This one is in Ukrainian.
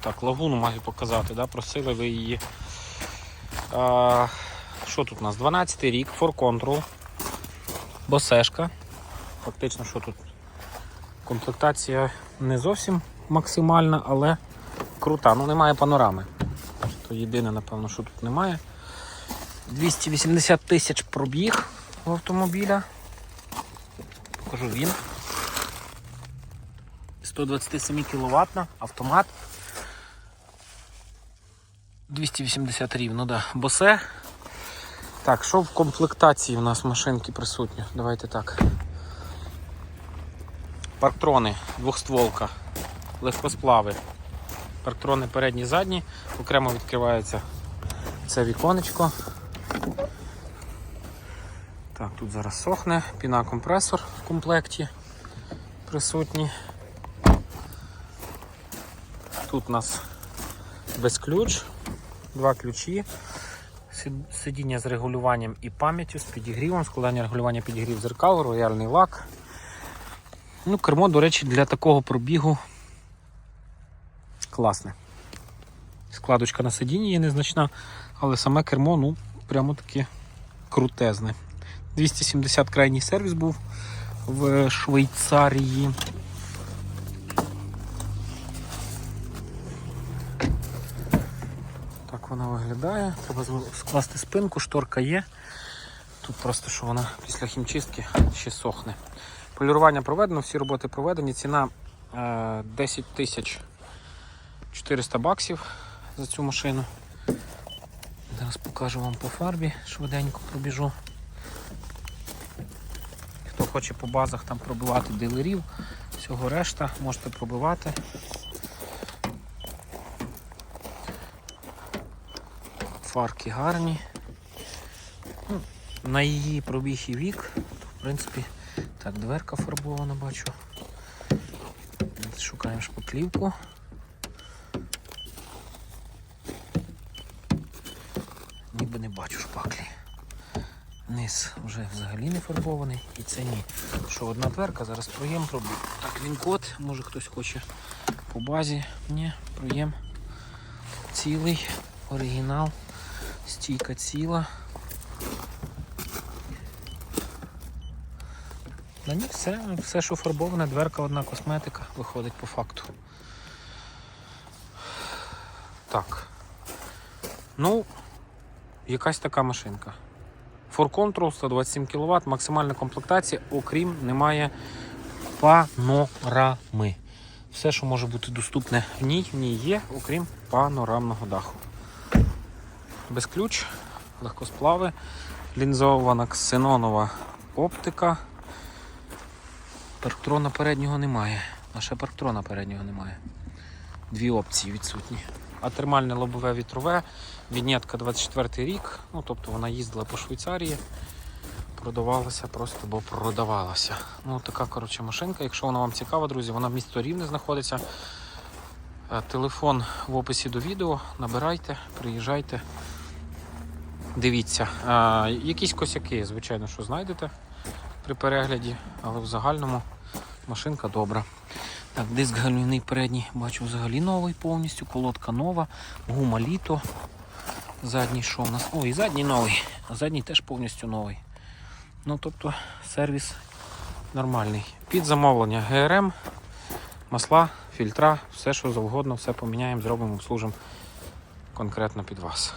Так, лагуну маю показати, да? просили ви її. А, що тут у нас? 12 й рік, For Control, босешка. Фактично, що тут? Комплектація не зовсім максимальна, але крута. Ну, немає панорами. То єдине, напевно, що тут немає. 280 тисяч пробіг автомобіля. Покажу він. 127 кВт автомат. 280 рівно, да. Босе. Так, що в комплектації у нас машинки присутні? Давайте так. Парктрони, двохстволка, легкосплави. Парктрони передні, задні, окремо відкривається це віконечко. Так, тут зараз сохне, пінакомпресор в комплекті присутній. Тут у нас без ключ, два ключі, сидіння з регулюванням і пам'яттю, з підігрівом, складання регулювання підігрів зеркал, рояльний лак. Ну, кермо, до речі, для такого пробігу класне. Складочка на сидінні є незначна, але саме кермо, ну, прямо таке крутезне. 270 крайній сервіс був в Швейцарії. Вона виглядає. Треба скласти спинку, шторка є. Тут просто що вона після хімчистки ще сохне. Полірування проведено, всі роботи проведені. Ціна е, 10 тисяч 400 баксів за цю машину. Зараз покажу вам по фарбі, швиденько пробіжу. Хто хоче по базах там пробивати дилерів, всього решта можете пробивати. Фарки гарні. Ну, на її пробіг і вік, то, в принципі, так, дверка фарбована, бачу. Шукаємо шпаклівку. Ніби не бачу шпаклі. Низ вже взагалі не фарбований і це ні. Що одна дверка, зараз проєм пробую. Так, він код, може хтось хоче по базі. Ні, проєм цілий, оригінал, стійка ціла. На ній все, все, що фарбоване, дверка одна косметика, виходить по факту. Так. Ну, якась така машинка. For Control 127 кВт, максимальна комплектація, окрім немає панорами. Все, що може бути доступне в ній, в ній є, окрім панорамного даху. Без ключ, легкосплави, лінзована ксенонова оптика. Парктрона переднього немає. А ще парктрона переднього немає. Дві опції відсутні. А термальне лобове вітрове, вінетка 24 рік, ну тобто вона їздила по Швейцарії, продавалася просто, бо продавалася. Ну така коротше машинка. Якщо вона вам цікава, друзі, вона в місто Рівне знаходиться. Е, Телефон в описі до відео. Набирайте, приїжджайте. Дивіться. Е, Якісь косяки, звичайно, що знайдете при перегляді, але в загальному машинка добра. Так, диск гальмівний передній бачу взагалі новий повністю, колодка нова, гума літо. Задній що у нас? О, і задній новий, а задній теж повністю новий. Ну, тобто сервіс нормальний. Під замовлення ГРМ, масла, фільтра, все що завгодно, все поміняємо, зробимо, обслужимо конкретно під вас.